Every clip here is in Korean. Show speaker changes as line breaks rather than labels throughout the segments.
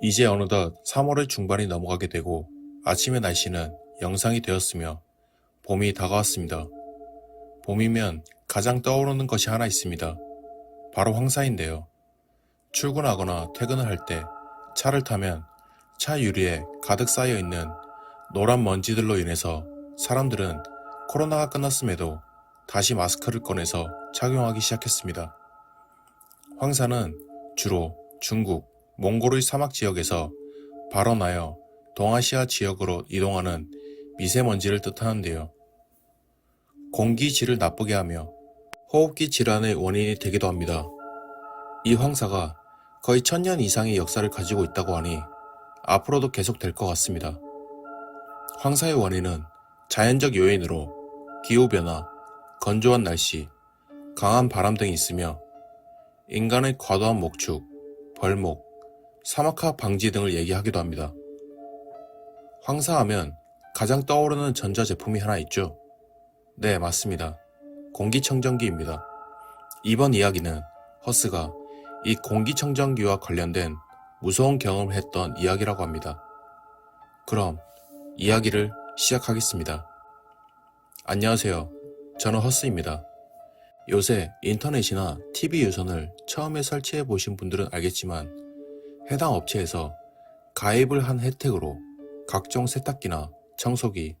이제 어느덧 3월의 중반이 넘어가게 되고 아침의 날씨는 영상이 되었으며 봄이 다가왔습니다. 봄이면 가장 떠오르는 것이 하나 있습니다. 바로 황사인데요. 출근하거나 퇴근을 할 때 차를 타면 차 유리에 가득 쌓여 있는 노란 먼지들로 인해서 사람들은 코로나가 끝났음에도 다시 마스크를 꺼내서 착용하기 시작했습니다. 황사는 주로 중국, 몽골의 사막 지역에서 발원하여 동아시아 지역으로 이동하는 미세먼지를 뜻하는데요. 공기 질을 나쁘게 하며 호흡기 질환의 원인이 되기도 합니다. 이 황사가 거의 천년 이상의 역사를 가지고 있다고 하니 앞으로도 계속 될 것 같습니다. 황사의 원인은 자연적 요인으로 기후변화, 건조한 날씨, 강한 바람 등이 있으며 인간의 과도한 목축, 벌목, 사막화 방지 등을 얘기하기도 합니다. 황사하면 가장 떠오르는 전자제품이 하나 있죠. 네, 맞습니다. 공기청정기입니다. 이번 이야기는 허스가 이 공기청정기와 관련된 무서운 경험을 했던 이야기라고 합니다. 그럼 이야기를 시작하겠습니다. 안녕하세요. 저는 허스입니다. 요새 인터넷이나 TV 유선을 처음에 설치해 보신 분들은 알겠지만 해당 업체에서 가입을 한 혜택으로 각종 세탁기나 청소기,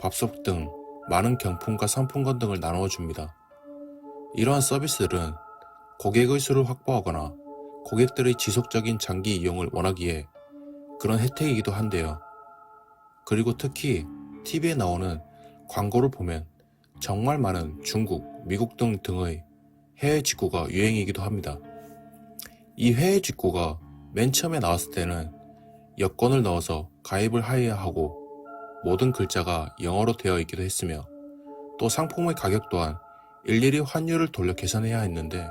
밥솥 등 많은 경품과 상품권 등을 나누어 줍니다. 이러한 서비스들은 고객의 수를 확보하거나 고객들의 지속적인 장기 이용을 원하기에 그런 혜택이기도 한데요. 그리고 특히 TV에 나오는 광고를 보면 정말 많은 중국, 미국 등 등의 해외 직구가 유행이기도 합니다. 이 해외 직구가 맨 처음에 나왔을 때는 여권을 넣어서 가입을 하여야 하고 모든 글자가 영어로 되어 있기도 했으며 또 상품의 가격 또한 일일이 환율을 돌려 계산해야 했는데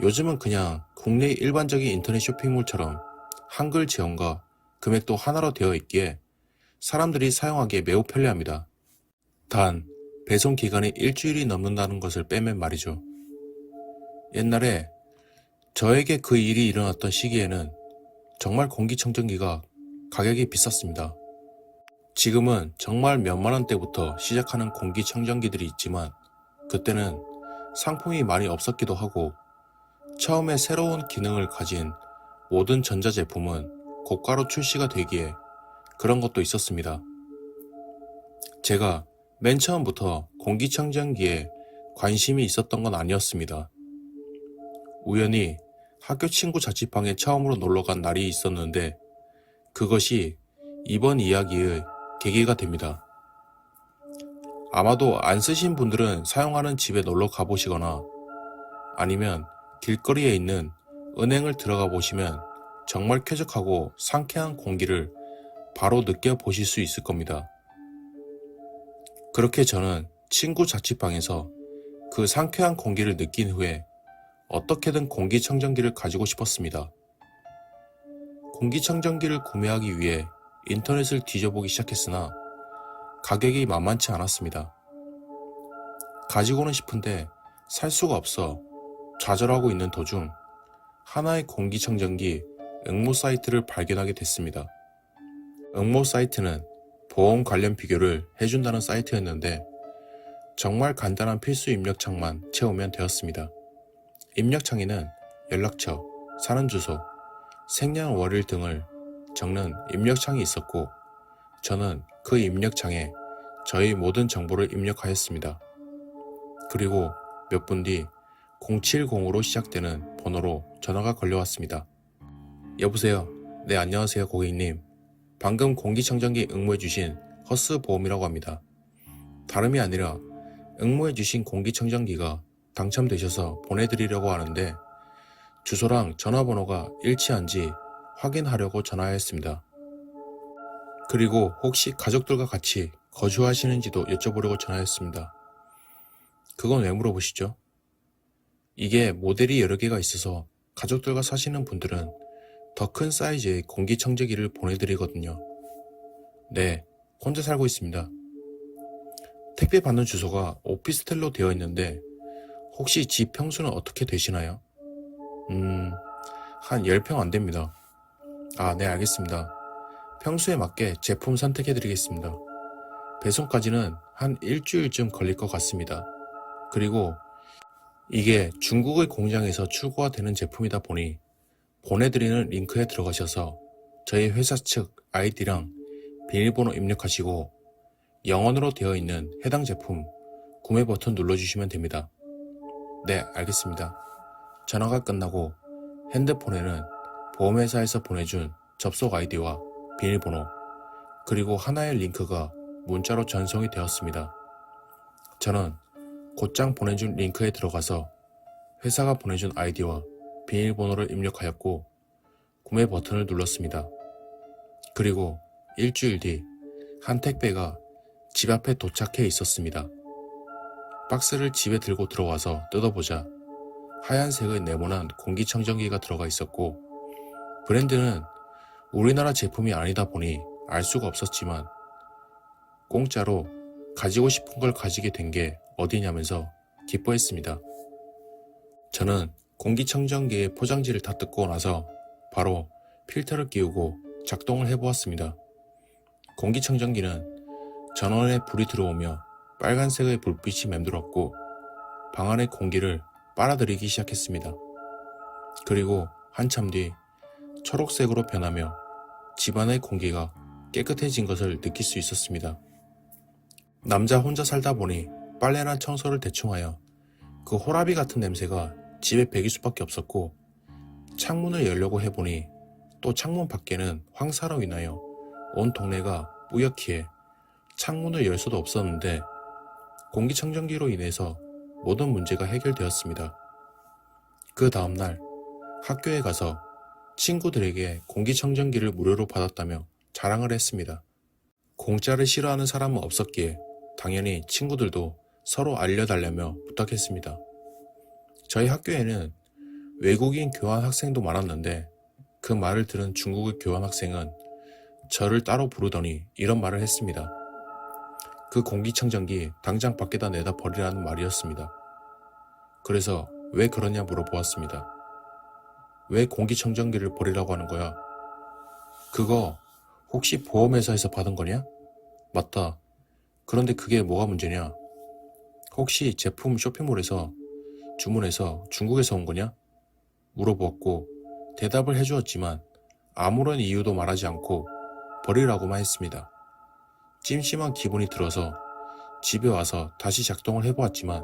요즘은 그냥 국내 일반적인 인터넷 쇼핑몰처럼 한글 지원과 금액도 하나로 되어 있기에 사람들이 사용하기에 매우 편리합니다. 단, 배송 기간이 일주일이 넘는다는 것을 빼면 말이죠. 옛날에 저에게 그 일이 일어났던 시기에는 정말 공기청정기가 가격이 비쌌습니다. 지금은 정말 몇만 원대부터 시작하는 공기청정기들이 있지만 그때는 상품이 많이 없었기도 하고 처음에 새로운 기능을 가진 모든 전자제품은 고가로 출시가 되기에 그런 것도 있었습니다. 제가 맨 처음부터 공기청정기에 관심이 있었던 건 아니었습니다. 우연히 학교 친구 자취방에 처음으로 놀러 간 날이 있었는데 그것이 이번 이야기의 계기가 됩니다. 아마도 안 쓰신 분들은 사용하는 집에 놀러 가보시거나 아니면 길거리에 있는 은행을 들어가 보시면 정말 쾌적하고 상쾌한 공기를 바로 느껴보실 수 있을 겁니다. 그렇게 저는 친구 자취방에서 그 상쾌한 공기를 느낀 후에 어떻게든 공기청정기를 가지고 싶었습니다. 공기청정기를 구매하기 위해 인터넷을 뒤져보기 시작했으나 가격이 만만치 않았습니다. 가지고는 싶은데 살 수가 없어 좌절하고 있는 도중 하나의 공기청정기 응모 사이트를 발견하게 됐습니다. 응모 사이트는 보험 관련 비교를 해준다는 사이트였는데 정말 간단한 필수 입력창만 채우면 되었습니다. 입력창에는 연락처, 사는 주소, 생년월일 등을 적는 입력창이 있었고 저는 그 입력창에 저의 모든 정보를 입력하였습니다. 그리고 몇 분 뒤 070으로 시작되는 번호로 전화가 걸려왔습니다. 여보세요. 네, 안녕하세요, 고객님. 방금 공기청정기 응모해주신 허스 보험이라고 합니다. 다름이 아니라 응모해주신 공기청정기가 당첨되셔서 보내드리려고 하는데 주소랑 전화번호가 일치한지 확인하려고 전화했습니다. 그리고 혹시 가족들과 같이 거주하시는지도 여쭤보려고 전화했습니다. 그건 왜 물어보시죠? 이게 모델이 여러 개가 있어서 가족들과 사시는 분들은 더 큰 사이즈의 공기청정기를 보내드리거든요. 네, 혼자 살고 있습니다. 택배 받는 주소가 오피스텔로 되어 있는데 혹시 집 평수는 어떻게 되시나요? 음, 한 10평 안 됩니다. 아, 네, 알겠습니다. 평수에 맞게 제품 선택해 드리겠습니다. 배송까지는 한 일주일쯤 걸릴 것 같습니다. 그리고 이게 중국의 공장에서 출고가 되는 제품이다 보니 보내드리는 링크에 들어가셔서 저희 회사 측 아이디랑 비밀번호 입력하시고 영어로 되어 있는 해당 제품 구매 버튼 눌러주시면 됩니다. 네, 알겠습니다. 전화가 끝나고 핸드폰에는 보험회사에서 보내준 접속 아이디와 비밀번호 그리고 하나의 링크가 문자로 전송이 되었습니다. 저는 곧장 보내준 링크에 들어가서 회사가 보내준 아이디와 비밀번호를 입력하였고 구매 버튼을 눌렀습니다. 그리고 일주일 뒤 한 택배가 집 앞에 도착해 있었습니다. 박스를 집에 들고 들어와서 뜯어보자 하얀색의 네모난 공기청정기가 들어가 있었고 브랜드는 우리나라 제품이 아니다 보니 알 수가 없었지만 공짜로 가지고 싶은 걸 가지게 된 게 어디냐면서 기뻐했습니다. 저는 공기청정기의 포장지를 다 뜯고 나서 바로 필터를 끼우고 작동을 해보았습니다. 공기청정기는 전원에 불이 들어오며 빨간색의 불빛이 맴돌았고 방 안의 공기를 빨아들이기 시작했습니다. 그리고 한참 뒤 초록색으로 변하며 집안의 공기가 깨끗해진 것을 느낄 수 있었습니다. 남자 혼자 살다 보니 빨래나 청소를 대충하여 그 호라비 같은 냄새가 집에 배길 수밖에 없었고 창문을 열려고 해보니 또 창문 밖에는 황사로 인하여 온 동네가 뿌옇기에 창문을 열 수도 없었는데 공기청정기로 인해서 모든 문제가 해결되었습니다. 그 다음날 학교에 가서 친구들에게 공기청정기를 무료로 받았다며 자랑을 했습니다. 공짜를 싫어하는 사람은 없었기에 당연히 친구들도 서로 알려달라며 부탁했습니다. 저희 학교에는 외국인 교환 학생도 많았는데 그 말을 들은 중국의 교환 학생은 저를 따로 부르더니 이런 말을 했습니다. 그 공기청정기 당장 밖에다 내다 버리라는 말이었습니다. 그래서 왜 그러냐 물어보았습니다. 왜 공기청정기를 버리라고 하는 거야? 그거 혹시 보험회사에서 받은 거냐? 맞다. 그런데 그게 뭐가 문제냐? 혹시 제품 쇼핑몰에서 주문해서 중국에서 온 거냐? 물어보았고 대답을 해주었지만 아무런 이유도 말하지 않고 버리라고만 했습니다. 찜찜한 기분이 들어서 집에 와서 다시 작동을 해보았지만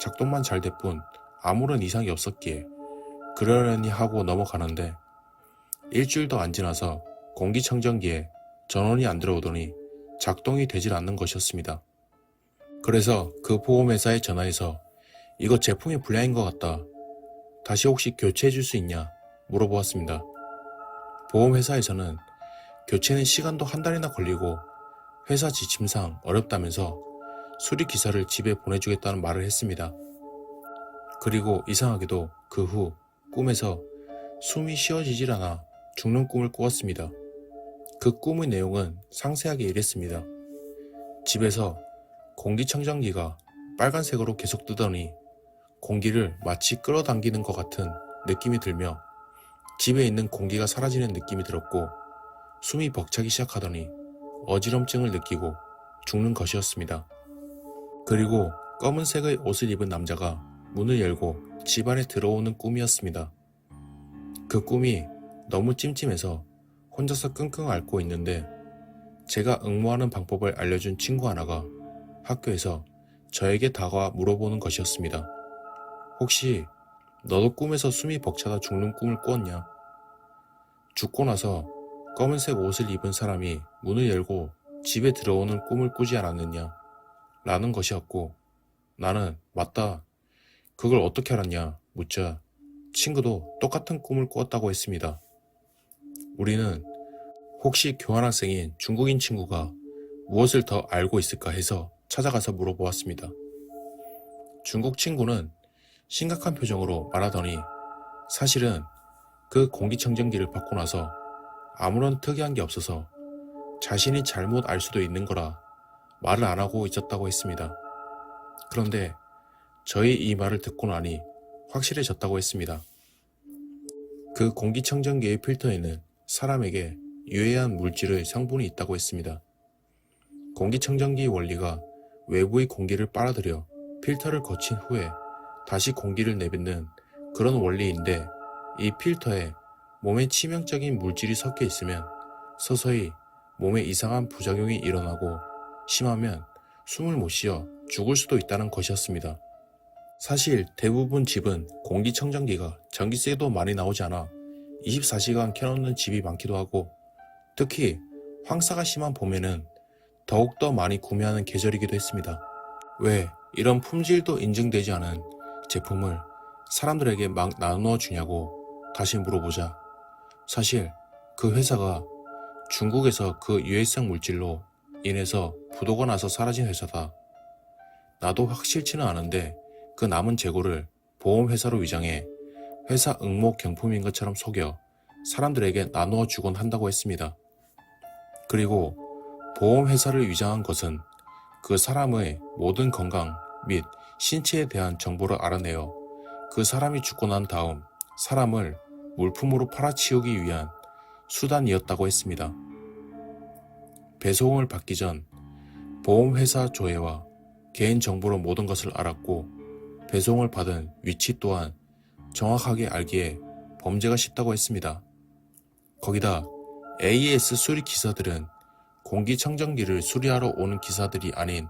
작동만 잘 될 뿐 아무런 이상이 없었기에 그러려니 하고 넘어가는데 일주일도 안 지나서 공기청정기에 전원이 안 들어오더니 작동이 되질 않는 것이었습니다. 그래서 그 보험회사에 전화해서 이거 제품이 불량인 것 같다. 다시 혹시 교체해 줄 수 있냐? 물어보았습니다. 보험회사에서는 교체는 시간도 한 달이나 걸리고 회사 지침상 어렵다면서 수리 기사를 집에 보내주겠다는 말을 했습니다. 그리고 이상하게도 그 후 꿈에서 숨이 쉬어지질 않아 죽는 꿈을 꾸었습니다. 그 꿈의 내용은 상세하게 이랬습니다. 집에서 공기청정기가 빨간색으로 계속 뜨더니 공기를 마치 끌어당기는 것 같은 느낌이 들며 집에 있는 공기가 사라지는 느낌이 들었고 숨이 벅차기 시작하더니 어지럼증을 느끼고 죽는 것이었습니다. 그리고 검은색의 옷을 입은 남자가 문을 열고 집 안에 들어오는 꿈이었습니다. 그 꿈이 너무 찜찜해서 혼자서 끙끙 앓고 있는데 제가 응모하는 방법을 알려준 친구 하나가 학교에서 저에게 다가와 물어보는 것이었습니다. 혹시 너도 꿈에서 숨이 벅차다 죽는 꿈을 꾸었냐? 죽고 나서 검은색 옷을 입은 사람이 문을 열고 집에 들어오는 꿈을 꾸지 않았느냐? 라는 것이었고 나는 맞다. 그걸 어떻게 알았냐? 묻자 친구도 똑같은 꿈을 꾸었다고 했습니다. 우리는 혹시 교환학생인 중국인 친구가 무엇을 더 알고 있을까 해서 찾아가서 물어보았습니다. 중국 친구는 심각한 표정으로 말하더니 사실은 그 공기청정기를 받고 나서 아무런 특이한 게 없어서 자신이 잘못 알 수도 있는 거라 말을 안 하고 있었다고 했습니다. 그런데 저희 이 말을 듣고 나니 확실해졌다고 했습니다. 그 공기청정기의 필터에는 사람에게 유해한 물질의 성분이 있다고 했습니다. 공기청정기 원리가 외부의 공기를 빨아들여 필터를 거친 후에 다시 공기를 내뱉는 그런 원리인데 이 필터에 몸에 치명적인 물질이 섞여 있으면 서서히 몸에 이상한 부작용이 일어나고 심하면 숨을 못 쉬어 죽을 수도 있다는 것이었습니다. 사실 대부분 집은 공기청정기가 전기세도 많이 나오지 않아 24시간 켜놓는 집이 많기도 하고 특히 황사가 심한 봄에는 더욱더 많이 구매하는 계절이기도 했습니다. 왜 이런 품질도 인증되지 않은 제품을 사람들에게 막 나누어 주냐고 다시 물어보자. 사실 그 회사가 중국에서 그 유해성 물질로 인해서 부도가 나서 사라진 회사다. 나도 확실치는 않은데 그 남은 재고를 보험회사로 위장해 회사 응모 경품인 것처럼 속여 사람들에게 나누어 주곤 한다고 했습니다. 그리고 보험회사를 위장한 것은 그 사람의 모든 건강 및 신체에 대한 정보를 알아내어 그 사람이 죽고 난 다음 사람을 물품으로 팔아치우기 위한 수단이었다고 했습니다. 배송을 받기 전 보험회사 조회와 개인정보로 모든 것을 알았고 배송을 받은 위치 또한 정확하게 알기에 범죄가 쉽다고 했습니다. 거기다 AS 수리 기사들은 공기청정기를 수리하러 오는 기사들이 아닌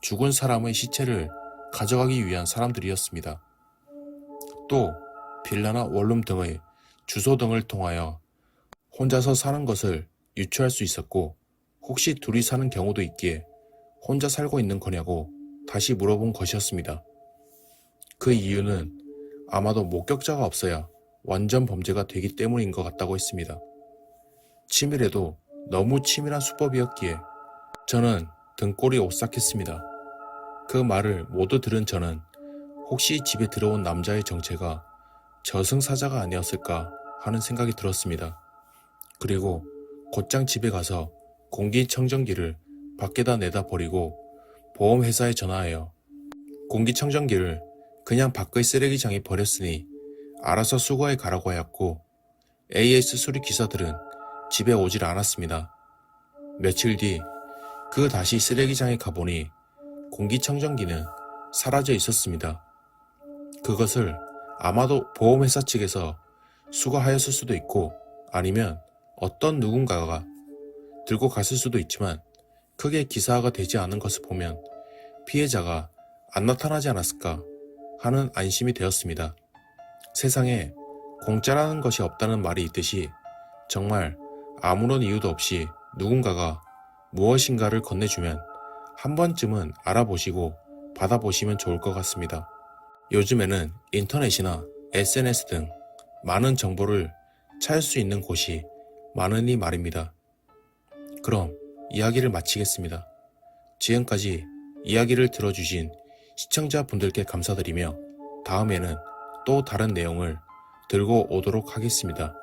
죽은 사람의 시체를 가져가기 위한 사람들이었습니다. 또 빌라나 원룸 등의 주소 등을 통하여 혼자서 사는 것을 유추할 수 있었고 혹시 둘이 사는 경우도 있기에 혼자 살고 있는 거냐고 다시 물어본 것이었습니다. 그 이유는 아마도 목격자가 없어야 완전 범죄가 되기 때문인 것 같다고 했습니다. 치밀해도 너무 치밀한 수법이었기에 저는 등골이 오싹했습니다. 그 말을 모두 들은 저는 혹시 집에 들어온 남자의 정체가 저승사자가 아니었을까 하는 생각이 들었습니다. 그리고 곧장 집에 가서 공기청정기를 밖에다 내다 버리고 보험회사에 전화하여 공기청정기를 그냥 밖의 쓰레기장에 버렸으니 알아서 수거해 가라고 하였고 AS 수리 기사들은 집에 오질 않았습니다. 며칠 뒤 그 다시 쓰레기장에 가보니 공기청정기는 사라져 있었습니다. 그것을 아마도 보험회사 측에서 수거하였을 수도 있고 아니면 어떤 누군가가 들고 갔을 수도 있지만 크게 기사화가 되지 않은 것을 보면 피해자가 안 나타나지 않았을까 하는 안심이 되었습니다. 세상에 공짜라는 것이 없다는 말이 있듯이 정말 아무런 이유도 없이 누군가가 무엇인가를 건네주면 한 번쯤은 알아보시고 받아보시면 좋을 것 같습니다. 요즘에는 인터넷이나 SNS 등 많은 정보를 찾을 수 있는 곳이 많으니 말입니다. 그럼 이야기를 마치겠습니다. 지금까지 이야기를 들어주신 시청자분들께 감사드리며 다음에는 또 다른 내용을 들고 오도록 하겠습니다.